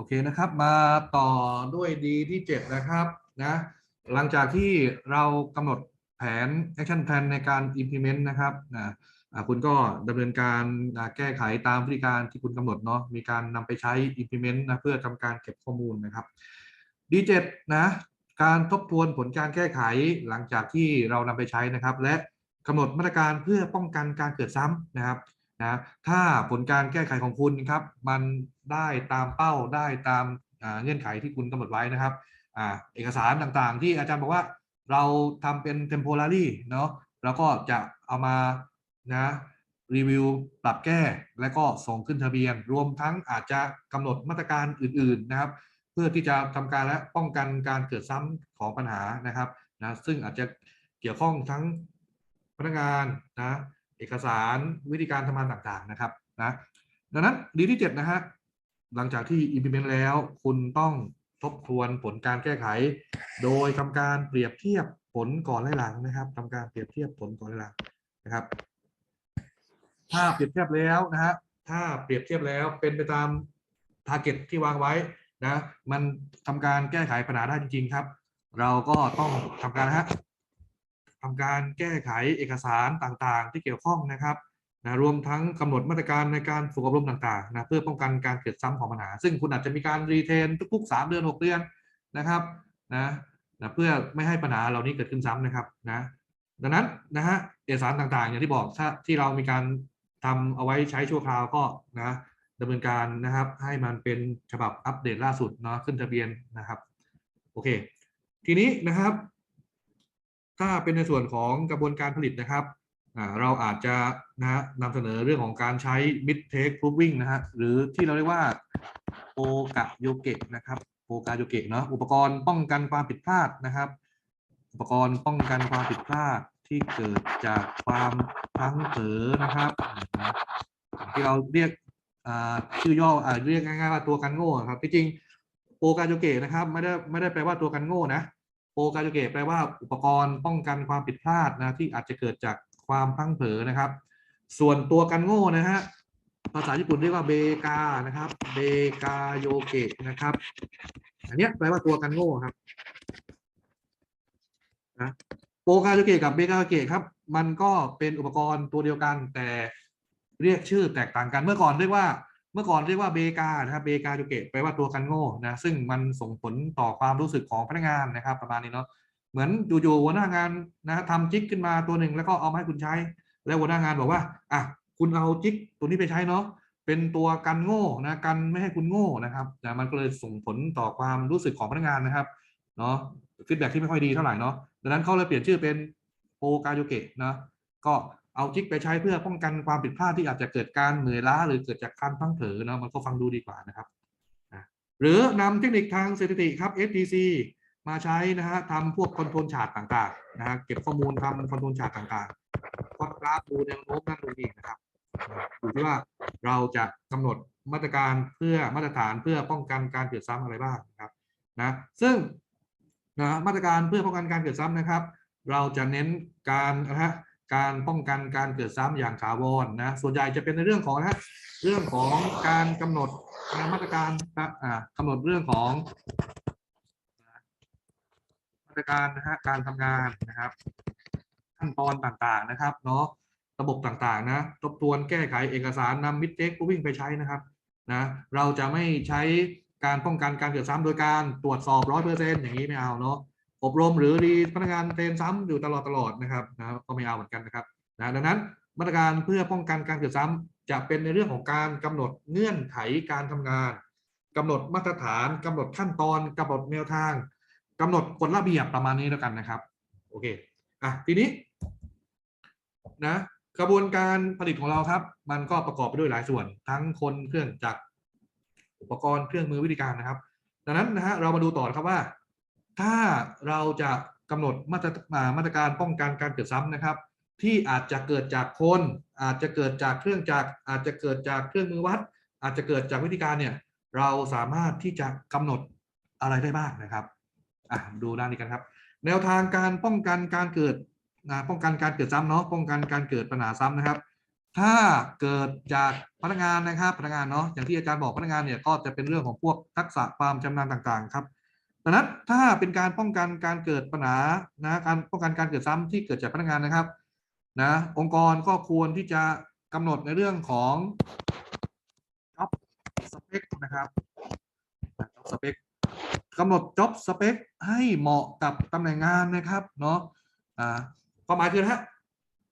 โอเคนะครับ มาต่อด้วยดีที่เจ็ดนะครับนะหลังจากที่เรากำหนดแผน action plan ในการ implement นะครับนะคุณก็ดำเนินการแก้ไขตามวิธีการที่คุณกำหนดเนาะมีการนำไปใช้ implement นะเพื่อทำการเก็บข้อมูลนะครับ D7 นะการทบทวนผลการแก้ไขหลังจากที่เรานำไปใช้นะครับ และกำหนดมาตรการเพื่อป้องกันการเกิดซ้ำนะครับ นะถ้าผลการแก้ไขของคุณครับมันได้ตามเป้าได้ตามเงื่อนไขที่คุณกำหนดไว้นะครับอเอกสารต่างๆ ที่อาจารย์บอกว่าเราทำเป็น temporary เนาะแล้วก็จะเอามานะรีวิวปรับแก้และก็ส่งขึ้นทะเบียน รวมทั้งอาจจะกำหนดมาตรการอื่น ๆนะครับ เพื่อที่จะทำการและป้องกันการเกิดซ้ำของปัญหานะครับนะซึ่งอาจจะเกี่ยวข้องทั้งพนักงานนะ เอกสารวิธีการทำงานต่างๆนะครับนะดังนั้นดีที่ 7 นะฮะ หลังจากที่ implement แล้ว คุณต้องทบทวนผลการแก้ไข โดยทำการเปรียบเทียบผลก่อนและหลังนะครับทำการเปรียบเทียบผลก่อนและหลังนะครับ ถ้าเปรียบเทียบแล้วนะฮะถ้าเปรียบเทียบแล้วเป็นไปตามทาร์เก็ตที่วางไว้นะ มันทำการแก้ไขปัญหาได้จริงๆครับ เราก็ต้องทำการนะฮะ ทำการแก้ไขเอกสารต่างๆ ที่เกี่ยวข้องนะครับนะรวมทั้งกำหนดมาตรการในการฝึกอบรมต่างๆนะเพื่อป้องกันการเกิดซ้ำของปัญหา ซึ่งคุณอาจจะมีการรีเทนทุกๆ3เดือน 6 เดือนนะครับนะนะเพื่อไม่ให้ปัญหาเหล่านี้เกิดขึ้นซ้ำนะครับนะดังนั้นนะฮะเอกสารต่างๆ อย่างที่บอกถ้าที่เรามีการทำเอาไว้ใช้ชั่วคราวก็นะดำเนินการนะครับให้มันเป็นฉบับอัปเดตล่าสุดเนาะขึ้นทะเบียนนะครับโอเค ทีนี้นะครับ ถ้าเป็นในส่วนของกระบวนการผลิตนะครับเราอาจจะนะฮะนำเสนอเรื่องของการใช้ mid take proving นะฮะหรือที่เราเรียกว่าโปกะโยเกะนะครับโปกะโยเกะเนาะอุปกรณ์ป้องกันความผิดพลาดนะครับ อุปกรณ์ป้องกันความผิดพลาดที่เกิดจากความพลั้งเผลอนะครับ ที่เราเรียกชื่อย่ออเรียกง่ายๆว่าตัวกันโง่ครับที่จริงโปกาโจเกะนะครับไม่ได้ไม่ได้แปลว่าตัวกันโง่นะ โปกาโจเกะแปลว่าอุปกรณ์ป้องกันความผิดพลาดนะที่อาจจะเกิดจากความพลั้งเผลอนะครับ ส่วนตัวกันโง่นะฮะภาษาญี่ปุ่นเรียกว่าเบกานะครับ เบกาโยเกะนะครับ อันนี้แปลว่าตัวกันโง่ครับนะโปกาโจเกะกับเบกาโยเกะครับ มันก็เป็นอุปกรณ์ตัวเดียวกันแต่เรียกชื่อแตกต่างกันเมื่อก่อนเรียกว่า เมื่อก่อนเรียกว่าเบกานะครับเบกาจูเกตแปลว่าตัวกันโง่นะซึ่งมันส่งผลต่อความรู้สึกของพนักงานนะครับ ประมาณนี้เนาะเหมือนอยู่ๆหัวหน้างานนะทำจิ๊กขึ้นมาตัวหนึ่งแล้วก็เอามาให้คุณใช้ แล้วหัวหน้างานบอกว่าอะคุณเอาจิ๊กตัวนี้ไปใช้เนาะเป็นตัวกันโง่นะกันไม่ให้คุณโง่นะครับนะมันก็เลยส่งผลต่อความรู้สึกของพนักงานนะครับเนาะฟีดแบ็ที่ไม่ค่อยดีเท่าไหร่เนาะดังนั้นเขาเลยเปลี่ยนชื่อเป็นโปกาโยเกะนะก็ เอาจิกไปใช้เพื่อป้องกันความผิดพลาดที่อาจจะเกิดการเหนื่อยล้า หรือเกิดจากการพลั้งเผลอเนาะมันก็ฟังดูดีกว่านะครับหรือนำเทคนิคทางสถิติครับ STC มาใช้นะฮะทำพวกคอนโทรลชาร์ตต่างๆนะฮะเก็บข้อมูลทำคอนโทรลชาร์ตต่างๆวัดกราฟดูแนวโน้มนั่นดูนี่นะครับอยู่ที่ว่าเราจะกำหนดมาตรการเพื่อมาตรฐานเพื่อป้องกันการเกิดซ้ำอะไรบ้างนะครับนะซึ่งนะมาตรการเพื่อป้องกันการเกิดซ้ำนะครับ เราจะเน้นการนะฮะ การป้องกันการเกิดซ้ำอย่างถาวรนนะส่วนใหญ่จะเป็นในเรื่องของนะเรื่องของการกำหนดมาตรการอ่ากำหนดเรื่องของมาตรการนะฮะการทำงานนะครับ ขั้นตอนต่างๆนะครับเนาะระบบต่างๆนะทบทวนแก้ไขเอกสารนำมิดเทควิ่งไปใช้นะครับนะเราจะไม่ใช้การป้องกันการเกิดซ้ำโดยการตรวจสอบร้อยเปอร์เซ็นต์อย่างนี้ไม่เอาเนาะ อบรมหรือรีพนักงานเทรนซ้ำอยู่ตลอดตลอดนะครับนะก็ไม่เอาเหมือนกันนะครับนะดังนั้นมาตรการเพื่อป้องกันการเกิดซ้ำจะเป็นในเรื่องของการกำหนดเงื่อนไขการทำงานกำหนดมาตรฐานกำหนดขั้นตอนกำหนดแนวทางกำหนดกฎระเบียบประมาณนี้แล้วกันนะครับโอเคอะทีนี้นะกระบวนการผลิตของเราครับ มันก็ประกอบไปด้วยหลายส่วน ทั้งคนเครื่องจักรอุปกรณ์เครื่องมือวิธีการนะครับ ดังนั้นนะฮะเรามาดูต่อนะครับว่า ถ้าเราจะกำหนดมาตรมาตรการป้องกันการเกิดซ้ำนะครับ ที่อาจจะเกิดจากคน อาจจะเกิดจากเครื่องจักรอาจจะเกิดจากเครื่องมือวัด อาจจะเกิดจากวิธีการเนี่ยเราสามารถที่จะกำหนดอะไรได้บ้างนะครับอะดูด้านนี้กันครับ แนวทางการป้องกันการเกิดนะป้องกันการเกิดซ้ำเนาะป้องกันการเกิดปัญหาซ้ำนะครับ ถ้าเกิดจากพนักงานนะครับพนักงานเนาะอย่างที่อาจารย์บอกพนักงานเนี่ยก็จะเป็นเรื่องของพวกทักษะความชำนาญต่างๆ ครับ ดังนั้นถ้าเป็นการป้องกันการเกิดปัญหานะการป้องกันการเกิดซ้ำที่เกิดจากพนักงานนะครับนะองค์กรก็ควรที่จะกำหนดในเรื่องของ job spec นะครับ job spec กำหนด job spec ให้เหมาะกับตำแหน่งงานนะครับเนาะอ่าความหมายคือนะฮะ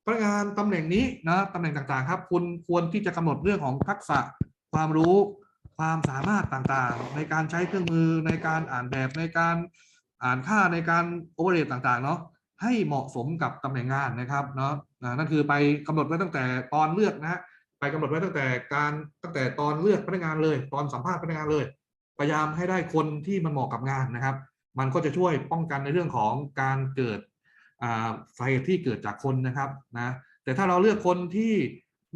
พนักงานตำแหน่งนี้นะตำแหน่งต่างๆ ครับ คุณควรที่จะกำหนดเรื่องของทักษะความรู้ ความสามารถต่างๆ ในการใช้เครื่องมือในการอ่านแบบในการอ่านค่าในการโอเวอร์เรต่างๆเนาะให้เหมาะสมกับตำแหน่งงานนะครับเนาะนั่นคือไปกำหนดไว้ตั้งแต่ตอนเลือกนะฮะไปกำหนดไว้ตั้งแต่การตั้งแต่ตอนเลือกพนักงานเลย ตอนสัมภาษณ์พนักงานเลย พยายามให้ได้คนที่มันเหมาะกับงานนะครับ มันก็จะช่วยป้องกันในเรื่องของการเกิดอ่าสาเหตุที่เกิดจากคนนะครับนะแต่ถ้าเราเลือกคนที่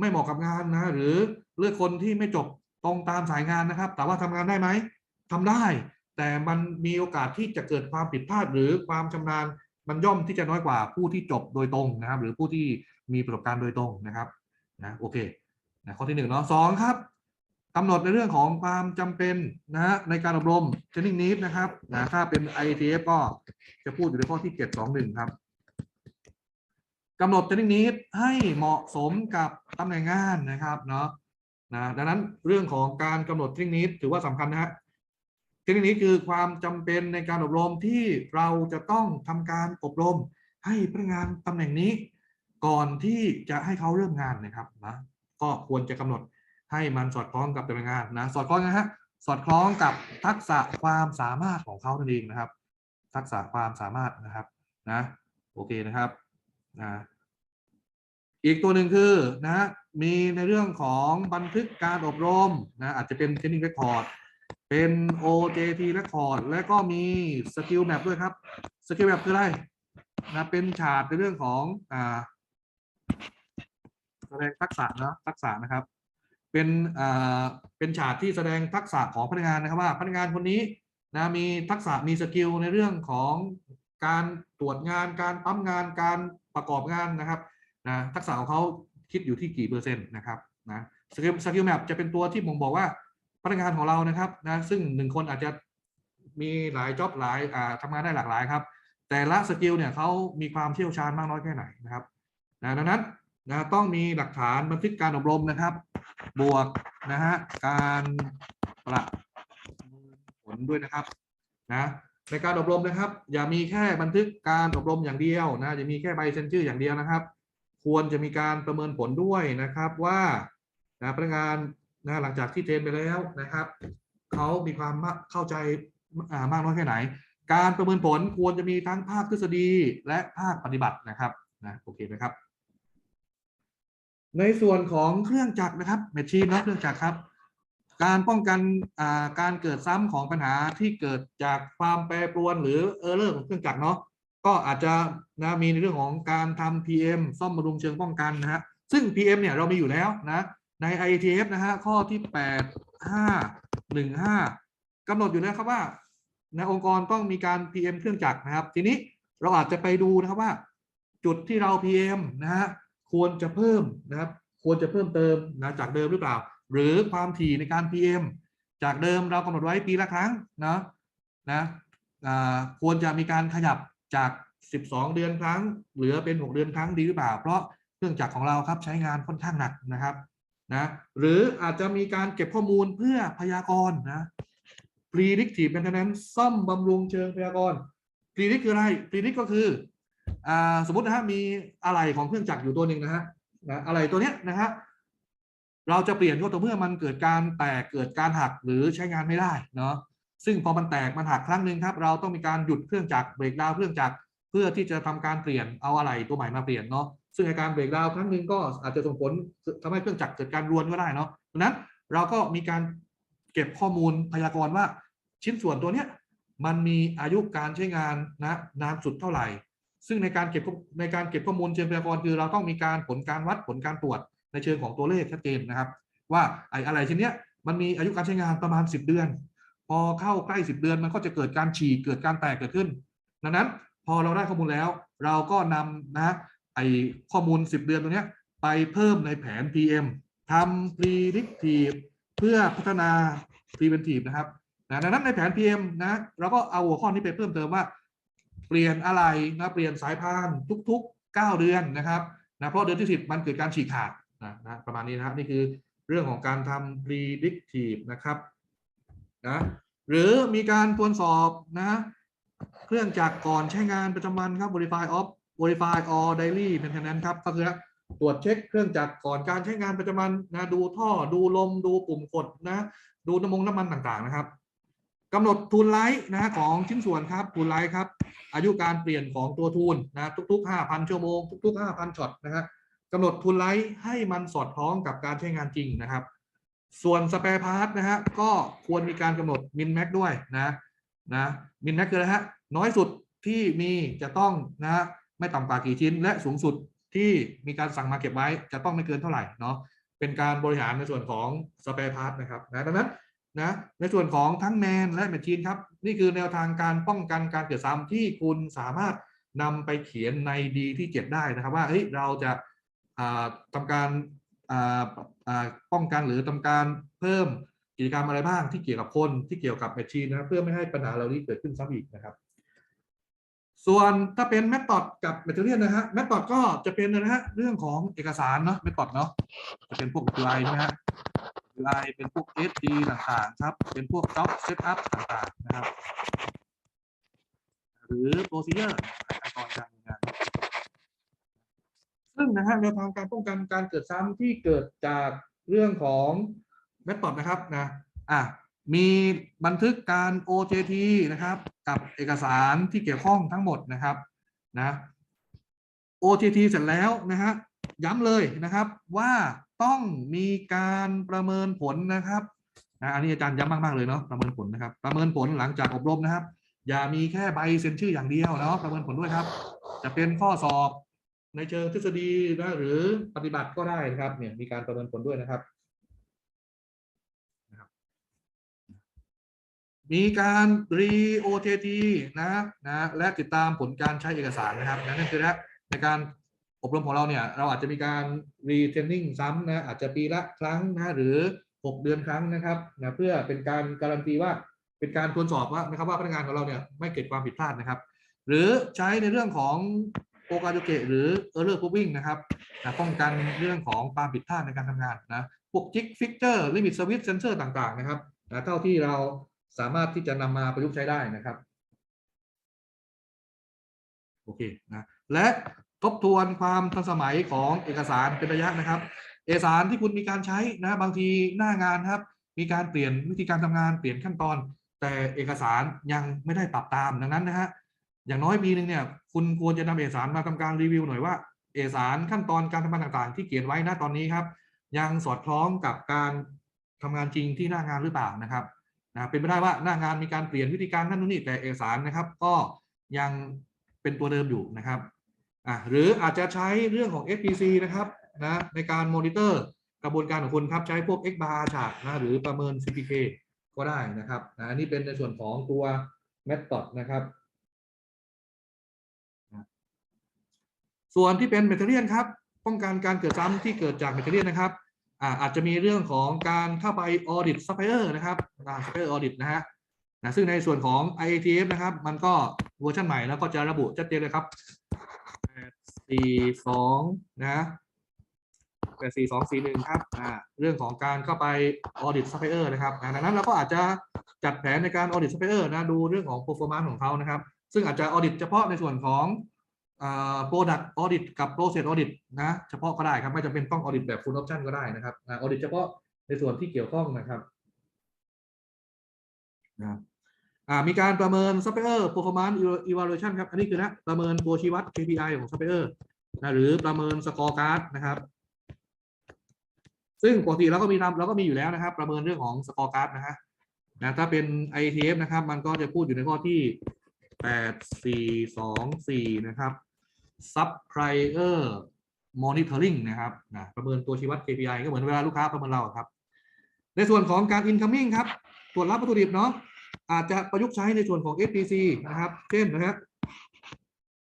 ไม่เหมาะกับงานนะหรือเลือกคนที่ไม่จบ ตรงตามสายงานนะครับ แต่ว่าทำงานได้ไหมทำได้ แต่มันมีโอกาสที่จะเกิดความผิดพลาดหรือความชำนาญมันย่อมที่จะน้อยกว่าผู้ที่จบโดยตรงนะครับ หรือผู้ที่มีประสบการณ์โดยตรงนะครับนะโอเคนะข้อที่หนึ่งเนาะสองครับกำหนดในเรื่องของความจำเป็นนะฮะในการอบรม training need นะครับนะถ้าเป็น ITF ก็จะพูดอยู่ในข้อที่ 721 ครับกำหนด training need ให้เหมาะสมกับตำแหน่งงานนะครับเนาะ นะดังนั้นเรื่องของการกำหนด training need ถือว่าสำคัญนะฮะ training need คือความจำเป็นในการอบรมที่เราจะต้องทำการอบรมให้พนักงานตำแหน่งนี้ ก่อนที่จะให้เขาเริ่มงานนะครับนะก็ควรจะกำหนดให้มันสอดคล้องกับตำแหน่งงานนะสอดคล้องนะฮะสอดคล้องกับทักษะความสามารถของเขานั่นเองนะครับ ทักษะความสามารถนะครับนะโอเคนะครับนะ อีกตัวหนึ่งคือนะมีในเรื่องของบันทึกการอบรมนะอาจจะเป็น training record เป็น OJT record และก็มี skill map ด้วยครับ skill map คืออะไรนะเป็นฉากในเรื่องของอ่าแสดงทักษะนะทักษะนะครับ เป็นอ่าเป็นฉากที่แสดงทักษะของพนักงานนะครับว่าพนักงานคนนี้นะมีทักษะมีสกิลในเรื่องของการตรวจงานการปั๊มงานการประกอบงานนะครับ นะทักษะของเขาคิดอยู่ที่กี่เปอร์เซ็นต์นะครับนะสกิลสกิลแมปจะเป็นตัวที่ผมบอกว่าพนักงานของเรานะครับนะซึ่งหนึ่งคนอาจจะมีหลายจ็อบหลายอ่าทำงานได้หลากหลายครับ แต่ละสกิลเนี่ยเขามีความเชี่ยวชาญมากน้อยแค่ไหนนะครับนะดังนั้นนะต้องมีหลักฐานบันทึกการอบรมนะครับ บวกนะฮะการประเมินผลด้วยนะครับนะในการอบรมนะครับ อย่ามีแค่บันทึกการอบรมอย่างเดียวนะอย่ามีแค่ใบเซ็นชื่ออย่างเดียวนะครับ ควรจะมีการประเมินผลด้วยนะครับว่านะพนักงานนะหลังจากที่เทรนไปแล้วนะครับเขามีความเข้าใจมากน้อยแค่ไหน การประเมินผลควรจะมีทั้งภาคทฤษฎีและภาคปฏิบัตินะครับนะโอเคไหมครับ ในส่วนของเครื่องจักรนะครับแมชชีนนะเครื่องจักรครับ การป้องกันการเกิดซ้ำของปัญหาที่เกิดจากความแปรปรวนหรือเออร์เลอร์ของเครื่องจักรเนาะ ก็อาจจะนะมีในเรื่องของการทำ PM ซ่อมบำรุงเชิงป้องกันนะฮะซึ่ง PM เนี่ยเรามีอยู่แล้วนะใน IATF นะฮะข้อที่ 8 5 1 5กำหนดอยู่แล้วครับว่าในองค์กรต้องมีการ PM เครื่องจักรนะครับ ทีนี้เราอาจจะไปดูนะครับว่า จุดที่เรา PM นะฮะควรจะเพิ่มนะครับ ควรจะเพิ่มเติมนะจากเดิมหรือเปล่า หรือความถี่ในการ PM จากเดิมเรากำหนดไว้ปีละครั้งนะนะควรจะมีการขยับ จาก 12 เดือนครั้ง เหลือเป็น 6 เดือนครั้งดีหรือเปล่า เพราะเครื่องจักรของเราครับใช้งานค่อนข้างหนักนะครับนะหรืออาจจะมีการเก็บข้อมูลเพื่อพยากรณ์นะ predictive maintenance ซ่อมบำรุงเชิงพยากรณ์ predict คืออะไร predict ก็คืออ่าสมมตินะฮะมีอะไรของเครื่องจักรอยู่ตัวหนึ่งนะฮะนะอะไรตัวเนี้ยนะฮะเราจะเปลี่ยนก็ต่อเมื่อมันเกิดการแตกเกิดการหักหรือใช้งานไม่ได้เนาะ ซึ่งพอมันแตกมันหักครั้งหนึ่งครับ เราต้องมีการหยุดเครื่องจักรเบรกดาวเครื่องจักรเพื่อที่จะทำการเปลี่ยนเอาอะไรตัวใหม่มาเปลี่ยนเนาะซึ่งการเบรกดาวครั้งหนึ่งก็อาจจะส่งผลทำให้เครื่องจักรเกิดการรวนก็ได้เนาะดังนั้นเราก็มีการเก็บข้อมูลพยากรณ์ว่าชิ้นส่วนตัวเนี้ยมันมีอายุการใช้งานนะนานสุดเท่าไหร่ ซึ่งในการเก็บข้อในการเก็บข้อมูลเชิงพยากรณ์คือเราต้องมีการผลการวัดผลการตรวจในเชิงของตัวเลขชัดเจนนะครับ ว่าไอ้อะไรชิ้นเนี้ยมันมีอายุการใช้งานประมาณ 10 เดือน อเข้าใกล้ 10 เดือนมันก็จะเกิดการฉีกเกิดการแตกเกิดขึ้น ดังนั้นพอเราได้ข้อมูลแล้ว เราก็นำนะไอ้ข้อมูล 10 เดือนตรงนี้ไปเพิ่มในแผน PM ทำ predictive เพื่อพัฒนา preventive นะครับนะดังนั้นในแผน PM นะเราก็เอาหัวข้อนี้ไปเพิ่มเติมว่า เปลี่ยนอะไรนะเปลี่ยนสายพานทุก ๆ 9 เดือนนะครับนะเพราะเดือนที่ 10 มันเกิดการฉีกขาดนะนะประมาณนี้นะครับนี่คือเรื่องของการทำ predictive นะครับนะ หรือมีการทวนสอบนะเครื่องจักรก่อนใช้งานประจำวันครับ verify of verify all daily maintenance ครับก็คือตรวจเช็คเครื่องจักรก่อนการใช้งานประจำวันนะดูท่อดูลมดูปุ่มกดนะ ดูน้ำมงน้ำมันต่างๆนะครับกำหนดทูลไลท์นะของชิ้นส่วนครับทูลไลท์ครับ อายุการเปลี่ยนของตัวทูลนะทุก ๆ 5,000 ชั่วโมงทุก ๆ 5,000ช็อตนะครับกำหนดทูลไลท์ให้มันสอดคล้องกับการใช้งานจริงนะครับ ส่วนสเปรพาร์ทนะฮะก็ควรมีการกำหนดมินแม็กด้วยนะนะมินแม็กคืออะไรฮะน้อยสุดที่มีจะต้องนะฮะไม่ต่ำกว่ากี่ชิ้น และสูงสุดที่มีการสั่งมาเก็บไว้จะต้องไม่เกินเท่าไหร่เนาะเป็นการบริหารในส่วนของสเปรพาร์ทนะครับนะดังนั้นนะในส่วนของทั้งแมนและแมชชีนครับ นี่คือแนวทางการป้องกันการเกิดซ้ำที่คุณสามารถนำไปเขียนในดีที่ 7 ได้นะครับว่าเฮ้ยเราจะาทำการ ป้องกันหรือทำการเพิ่มกิจกรรมอะไรบ้างที่เกี่ยวกับคนที่เกี่ยวกับแมชชีนนะครับเพื่อไม่ให้ปัญหาเหล่านี้เกิดขึ้นซ้ำอีกนะครับ ส่วนถ้าเป็นแม t ต d กับแมทเทอเรียลนะฮะแม t ต d ก็จะเป็นนะฮะเรื่องของเอกสารเนาะแม t ต d เนาะจะเป็นพวกลายใช่ไหมฮะลายเป็นพวก SD ต่างๆครับ เป็นพวก job setup ต่างๆนะครับ หรือ procedure ขั้นตอนการทำงาน ซึ่งนะฮะแนวทางการป้องกันการเกิดซ้ำที่เกิดจากเรื่องของแม t ต d นะครับนะอะมีบันทึกการ OJT นะครับ กับเอกสารที่เกี่ยวข้องทั้งหมดนะครับนะ OJT เสร็จแล้วนะฮะย้ำเลยนะครับว่าต้องมีการประเมินผลนะครับนะอันนี้อาจารย์ย้ำมากๆเลยเนาะประเมินผลนะครับ ประเมินผลหลังจากอบรมนะครับ อย่ามีแค่ใบเซ็นชื่ออย่างเดียวเนาะประเมินผลด้วยครับ จะเป็นข้อสอบ ในเชิงทฤษฎีนะหรือปฏิบัติก็ได้นะครับเนี่ยมีการประเมินผลด้วยนะครับ มีการ re OJT นะนะและติดตามผลการใช้เอกสารนะครับนั่นคือนะในการอบรมของเราเนี่ยเราอาจจะมีการ retraining ซ้ำนะอาจจะปีละครั้งนะหรือ 6 เดือนครั้งนะครับนะเพื่อเป็นการการันตีว่าเป็นการทวนสอบว่านะครับว่าพนักงานของเราเนี่ยไม่เกิดความผิดพลาดนะครับ หรือใช้ในเรื่องของ โปรการโยเกะหรือ error proofing นะครับนะป้องกันเรื่องของความผิดพลาดในการทำงานนะพวก jig fixture limit switch sensor ต่างๆนะครับนะเท่าที่เราสามารถที่จะนำมาประยุกต์ใช้ได้นะครับโอเคนะและทบทวนความทันสมัยของเอกสารเป็นระยะนะครับ เอกสารที่คุณมีการใช้นะบางทีหน้างานครับ มีการเปลี่ยนวิธีการทำงานเปลี่ยนขั้นตอน แต่เอกสารยังไม่ได้ปรับตามดังนั้นนะฮะ อย่างน้อยปีหนึ่งเนี่ยคุณควรจะนำเอกสารมาทำการรีวิวหน่อยว่าเอกสารขั้นตอนการทำงานต่างๆ ที่เขียนไว้ณตอนนี้ครับ ยังสอดคล้องกับการทำงานจริงที่หน้างานหรือเปล่านะครับนะเป็นไปได้ว่าหน้างานมีการเปลี่ยนวิธีการนั่นนู่นนี่แต่เอกสารนะครับ ก็ยังเป็นตัวเดิมอยู่นะครับอะหรืออาจจะใช้เรื่องของ FPC นะครับนะในการมอนิเตอร์กระบวนการของคุณครับใช้พวก X bar ฉากนะหรือประเมิน CPK ก็ได้นะครับนะอันนี้เป็นในส่วนของตัว method นะครับ ส่วนที่เป็น material ครับป้องกันการเกิดซ้ำที่เกิดจาก material นะครับอ่าอาจจะมีเรื่องของการเข้าไป audit supplier นะครับอ่า supplier audit นะฮะนะซึ่งในส่วนของ IATF นะครับ มันก็เวอร์ชันใหม่แล้วก็จะระบุชัดเจนเลยครับ842นะ84241ครับอ่าเรื่องของการเข้าไป audit supplier นะครับดังนั้นเราก็อาจจะจัดแผนในการ audit supplier นะดูเรื่องของ performance ของเขานะครับ ซึ่งอาจจะ audit เฉพาะในส่วนของ product audit กับ process audit นะเฉพาะก็ได้ครับไม่จำเป็นต้อง audit แบบ full option ก็ได้นะครับอ่า audit เฉพาะในส่วนที่เกี่ยวข้องนะครับนะมีการประเมิน supplier performance evaluation ครับ อันนี้คือนะประเมินตัวชี้วัด KPI ของ supplier นะหรือประเมิน score card นะครับ ซึ่งปกติเราก็มีทำเราก็มีอยู่แล้วนะครับ ประเมินเรื่องของ score card นะฮะนะถ้าเป็น ITF นะครับ มันก็จะพูดอยู่ในข้อที่แปดสี่สองสี่นะครับ supplier monitoring นะครับนะประเมินตัวชี้วัด KPI ก็เหมือนเวลาลูกค้าประเมินเราครับ ในส่วนของการ incoming ครับตรวจรับวัตถุดิบเนาะอาจจะประยุกต์ใช้ในส่วนของ FPC นะครับ เช่นนะฮะ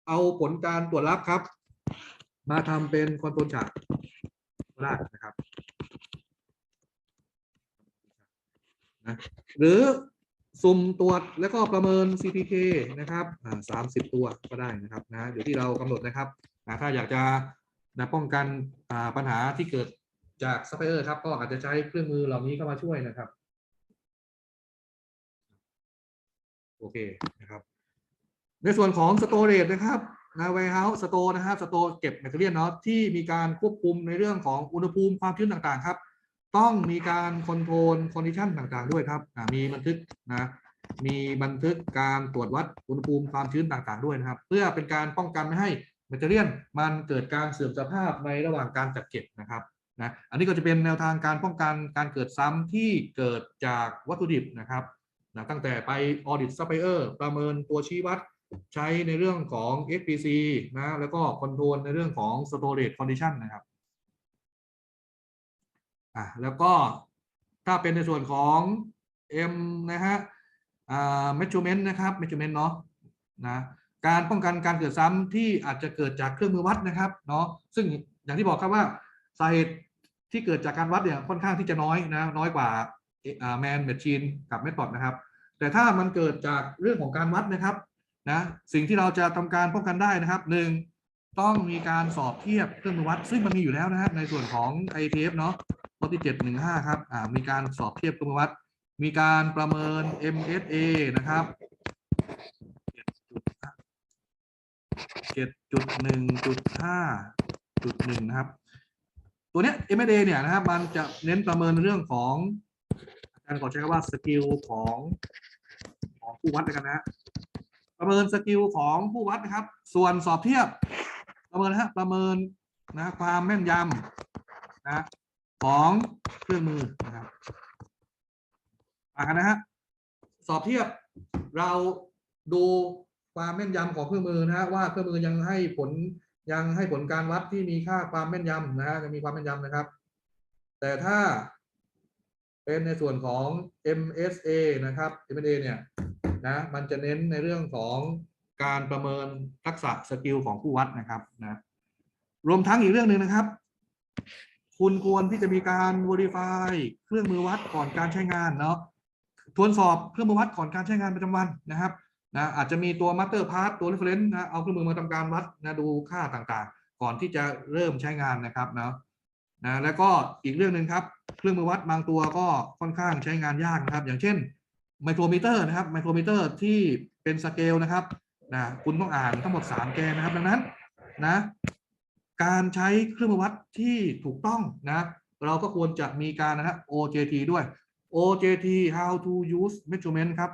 เอาผลการตรวจรับครับ มาทำเป็นคอนโทรลฉากก็ได้นะครับนะหรือ สุ่มตรวจแล้วก็ประเมิน CPK นะครับสามสิบตัวก็ได้นะครับนะเดี๋ยวที่เรากำหนดนะครับนะถ้าอยากจะนะป้องกันปัญหาที่เกิดจากซัพพลายเออร์ครับ ก็อาจจะใช้เครื่องมือเหล่านี้เข้ามาช่วยนะครับ โอเคนะครับ ในส่วนของ storage นะครับนะ warehouse store นะครับ store เก็บ material เนาะที่มีการควบคุมในเรื่องของอุณหภูมิความชื้นต่างๆ ครับ ต้องมีการคอนโทรลคอนดิชันต่างๆ ด้วยครับอ่ามีบันทึกนะมีบันทึกการตรวจวัดอุณหภูมิความชื้นต่างๆด้วยนะครับ เพื่อเป็นการป้องกันไม่ให้แมทเทียลมันเกิดการเสื่อมสภาพในระหว่างการจัดเก็บนะครับนะอันนี้ก็จะเป็นแนวทางการป้องกันการเกิดซ้ำที่เกิดจากวัตถุดิบนะครับนะตั้งแต่ไป audit supplier ประเมินตัวชี้วัดใช้ในเรื่องของ SPC นะแล้วก็คอนโทรลในเรื่องของ storage condition นะครับ อะแล้วก็ถ้าเป็นในส่วนของ M นะฮะอ่า measurement นะครับ measurement เนาะนะการป้องกันการเกิดซ้ำที่อาจจะเกิดจากเครื่องมือวัดนะครับเนาะซึ่งอย่างที่บอกครับว่าสาเหตุที่เกิดจากการวัดเนี่ยค่อนข้างที่จะน้อยนะน้อยกว่าอ่า man machine กับ method นะครับ แต่ถ้ามันเกิดจากเรื่องของการวัดนะครับนะสิ่งที่เราจะทำการป้องกันได้นะครับหนึ่งต้องมีการสอบเทียบเครื่องมือวัด ซึ่งมันมีอยู่แล้วนะครับในส่วนของ ITF เนาะ ข้อที่ 715 ครับอ่ามีการสอบเทียบเครื่องมือวัดมีการประเมิน MSA นะครับ7.1.5.1นะครับ ตัวเนี้ย MSA เนี่ยนะครับ มันจะเน้นประเมินเรื่องของอาจารย์ขอใช้คำว่าสกิลของของผู้วัดกันนะประเมินสกิลของผู้วัดนะครับ ส่วนสอบเทียบ ประเมินนะฮะประเมินนะความแม่นยำนะ ของเครื่องมือนะครับต่ากันนะฮะสอบเทียบเราดูความแม่นยำของเครื่องมือนะฮะว่าเครื่องมือยังให้ผลยังให้ผลการวัดที่มีค่าความแม่นยำนะฮะยังมีความแม่นยำนะครับ แต่ถ้าเป็นในส่วนของ MSA นะครับ MSA เนี่ยนะมันจะเน้นในเรื่องของการประเมินทักษะสกิลของผู้วัดนะครับนะรวมทั้งอีกเรื่องหนึ่งนะครับ คุณควรที่จะมีการ verify เครื่องมือวัดก่อนการใช้งานเนาะทวนสอบเครื่องมือวัดก่อนการใช้งานประจำวันนะครับนะอาจจะมีตัว master part ตัว reference นะเอาเครื่องมือมาทำการวัดนะดูค่าต่างๆ ก่อนที่จะเริ่มใช้งานนะครับเนาะนะแล้วก็อีกเรื่องหนึ่งครับ เครื่องมือวัดบางตัวก็ค่อนข้างใช้งานยากนะครับ อย่างเช่นไมโครมิเตอร์นะครับไมโครมิเตอร์ที่เป็นสเกลนะครับนะคุณต้องอ่านทั้งหมด 3 แกนนะครับ ดังนั้นนะ การใช้เครื่องมือวัดที่ถูกต้องนะเราก็ควรจะมีการนะครับ OJT ด้วย OJT how to use measurement ครับ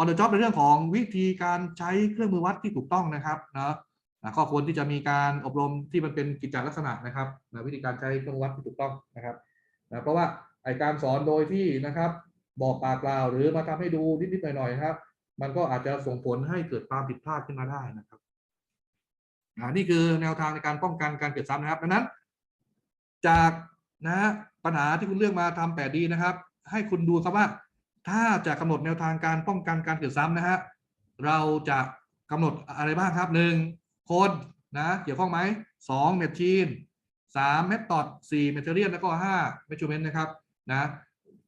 on the job ในเรื่องของวิธีการใช้เครื่องมือวัดที่ถูกต้องนะครับนะนะก็ควรที่จะมีการอบรมที่มันเป็นกิจจลักษณะนะครับนะวิธีการใช้เครื่องวัดที่ถูกต้องนะครับนะเพราะว่าไอการสอนโดยที่นะครับ บอกปากเปล่าหรือมาทำให้ดูนิดๆหน่อยๆนะครับ มันก็อาจจะส่งผลให้เกิดความผิดพลาดขึ้นมาได้นะครับ อ่านี่คือแนวทางในการป้องกันการเกิดซ้ำนะครับดังนั้น จากนะปัญหาที่คุณเลือกมาทำแปดดีนะครับ ให้คุณดูครับว่าถ้าจะกำหนดแนวทางการป้องกันการเกิดซ้ำนะฮะเราจะกำหนดอะไรบ้างครับหนึ่งคนนะเกี่ยวข้องไหมสองเมชชีนสามเมธอดสี่เมทเรียลแล้วก็ห้าเมชูเมนต์นะครับนะ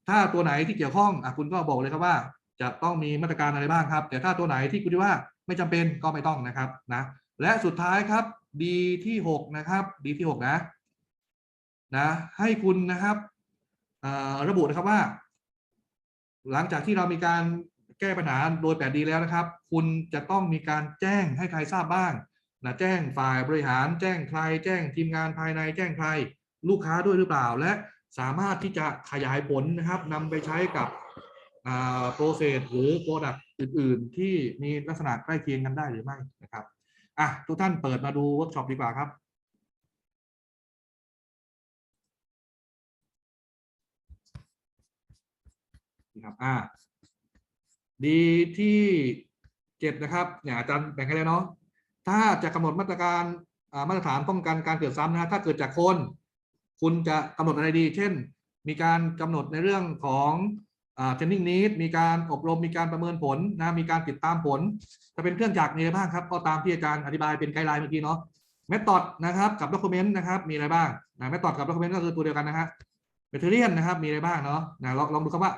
ถ้าตัวไหนที่เกี่ยวข้องอะคุณก็บอกเลยครับว่า จะต้องมีมาตรการอะไรบ้างครับ แต่ถ้าตัวไหนที่คุณว่าไม่จำเป็นก็ไม่ต้องนะครับนะ และสุดท้ายครับดีที่หกนะครับดีที่หกนะนะให้คุณนะครับระบุนะครับว่า หลังจากที่เรามีการแก้ปัญหาโดยแปดดีแล้วนะครับ คุณจะต้องมีการแจ้งให้ใครทราบบ้างนะแจ้งฝ่ายบริหาร แจ้งใคร แจ้งทีมงานภายใน แจ้งใคร ลูกค้าด้วยหรือเปล่า และสามารถที่จะขยายผลนะครับนำไปใช้กับโปรเซสหรือโปรดักต์อื่น ๆ ที่มีลักษณะใกล้เคียงกันได้หรือไม่นะครับ อะทุกท่านเปิดมาดูเวิร์กช็อปดีกว่าครับนะครับ อ่าดีที่เจ็ดนะครับเนี่ยอาจารย์แบ่งให้แล้วเนาะถ้าจะกำหนดมาตรการมาตรฐานป้องกันการเกิดซ้ำนะถ้าเกิดจากคน คุณจะกำหนดอะไรดี เช่น มีการกำหนดในเรื่องของ อ่า training need มีการอบรมมีการประเมินผลนะมีการติดตามผลถ้าเป็นเครื่องจักรมีอะไรบ้างครับ ก็ตามที่อาจารย์อธิบายเป็นไกด์ไลน์เมื่อกี้เนาะ method นะครับกับ document นะครับมีอะไรบ้างนะ method กับ document ก็คือตัวเดียวกันนะฮะ material นะครับมีอะไรบ้างเนาะนะลองลองดูครับว่า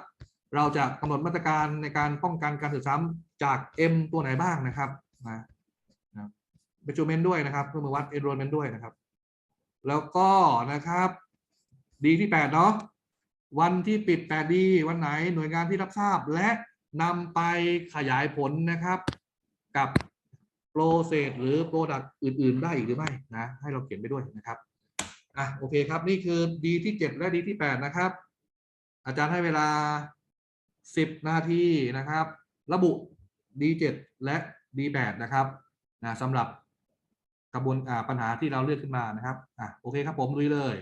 เราจะกำหนดมาตรการในการป้องกันการสื่อซ้ำจาก M ตัวไหนบ้างนะครับนะนะ measurement ด้วยนะครับเครื่องมือวัด enrollment ด้วยนะครับ แล้วก็นะครับดีที่8เนาะ วันที่ปิด8ดีวันไหนหน่วยงานที่รับทราบและนำไปขยายผลนะครับ กับโปรเซสหรือโปรดักต์อื่น ๆ ได้อีกหรือไม่นะ ให้เราเขียนไปด้วยนะครับอะโอเคครับ นี่คือดีที่ 7 และดีที่ 8 นะครับ อาจารย์ให้เวลา 10 นาทีนะครับ ระบุ D7 และ D8 นะครับนะสำหรับกระบวนปัญหาที่เราเลือกขึ้นมานะครับอะโอเคครับผมลุยเลย